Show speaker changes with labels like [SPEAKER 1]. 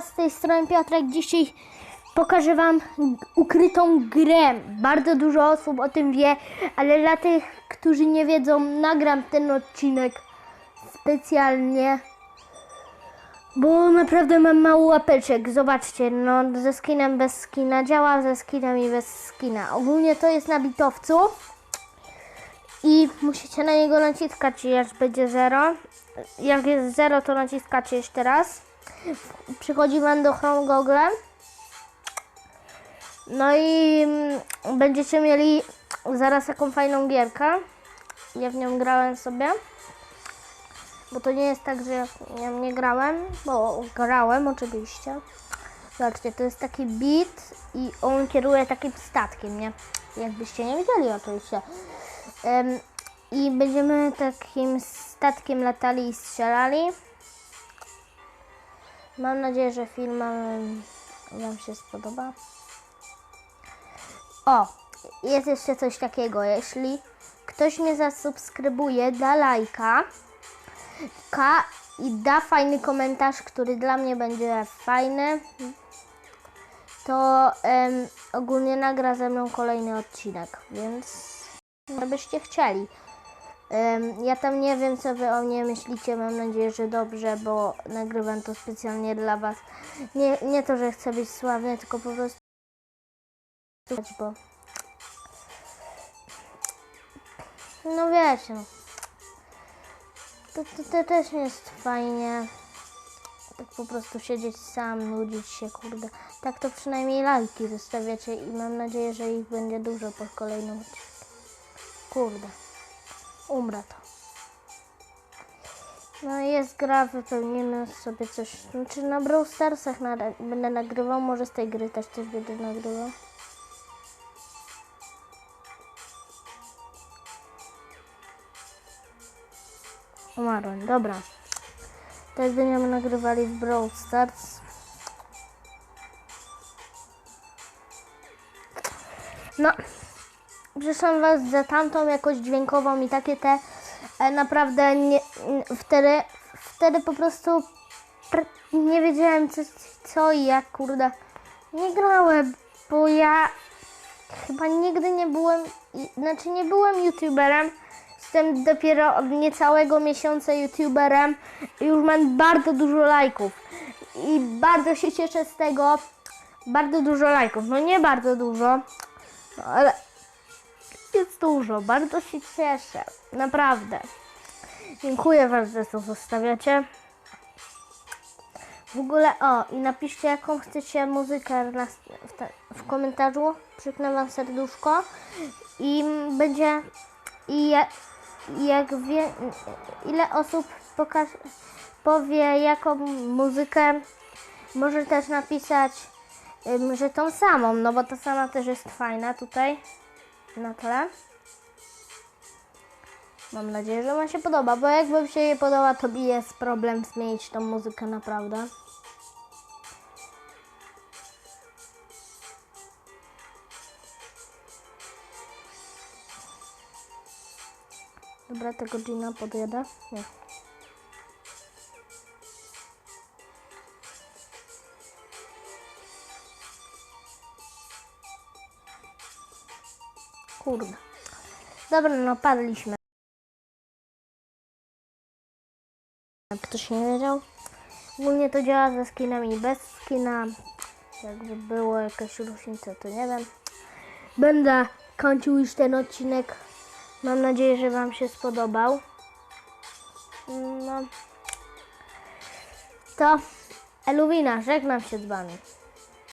[SPEAKER 1] z tej strony Piotrek. Dzisiaj pokażę Wam ukrytą grę. Bardzo dużo osób o tym wie, ale dla tych, którzy nie wiedzą, nagram ten odcinek specjalnie, bo naprawdę mam mało łapeczek. Zobaczcie, no ze skinem, bez skina działa, ze skinem i bez skina. Ogólnie to jest na bitowcu i musicie na niego naciskać, aż będzie 0. Jak jest 0, to naciskacie jeszcze raz. Przychodzi Wam do Chrome Google. No i mm, będziecie mieli zaraz taką fajną gierkę. Ja w nią grałem sobie. Bo to nie jest tak, że ja nie grałem, bo grałem oczywiście. Zobaczcie, to jest taki beat i on kieruje takim statkiem, nie? Jakbyście nie wiedzieli oczywiście. Em, I będziemy takim statkiem latali i strzelali. Mam nadzieję, że film Wam się spodoba. O, jest jeszcze coś takiego. Jeśli ktoś mnie zasubskrybuje, da lajka ka i da fajny komentarz, który dla mnie będzie fajny, to ogólnie nagra ze mną kolejny odcinek, więc żebyście chcieli. Ja tam nie wiem, co wy o mnie myślicie. Mam nadzieję, że dobrze, bo nagrywam to specjalnie dla was. Nie, nie to, że chcę być sławny, tylko po prostu. Bo... No wiecie, no. To, to, to też nie jest fajnie. Tak po prostu siedzieć sam, nudzić się, kurde. Tak to przynajmniej lajki zostawiacie i mam nadzieję, że ich będzie dużo po kolejnym odcinku. Kurde. Umrę to. No jest gra, wypełnimy sobie coś. Znaczy na Brawl Starsach na, będę nagrywał, może z tej gry też coś będę nagrywał. Umarłem, dobra. Teraz będziemy nagrywali w Brawl Stars. No, przepraszam Was za tamtą jakość dźwiękową i takie te e, naprawdę nie, wtedy, wtedy po prostu pr- nie wiedziałem co, co i jak kurde. Nie grałem, bo ja chyba nigdy nie byłem, znaczy nie byłem youtuberem, jestem dopiero od niecałego miesiąca youtuberem i już mam bardzo dużo lajków. I bardzo się cieszę z tego, bardzo dużo lajków, no nie bardzo dużo, ale jest dużo, bardzo się cieszę, naprawdę. Dziękuję Wam, że to zostawiacie. W ogóle, o, i napiszcie jaką chcecie muzykę na, w, te, w komentarzu, przyknę Wam serduszko i będzie, i ja, i jak wie, ile osób pokaż, powie jaką muzykę, może też napisać, że tą samą, no bo ta sama też jest fajna tutaj na tle. Mam nadzieję, że Wam się podoba, bo jakby się nie podoba, to jest problem zmienić tą muzykę naprawdę. Dobra, tego Gina podjedę. Nie. Kurde. Dobra, no padliśmy. Ktoś nie wiedział. Ogólnie to działa ze skinami bez skina. Jakby było jakaś różnica, to nie wiem. Będę kończył już ten odcinek. Mam nadzieję, że Wam się spodobał. No. To Eluwina, żegnam się z Wami.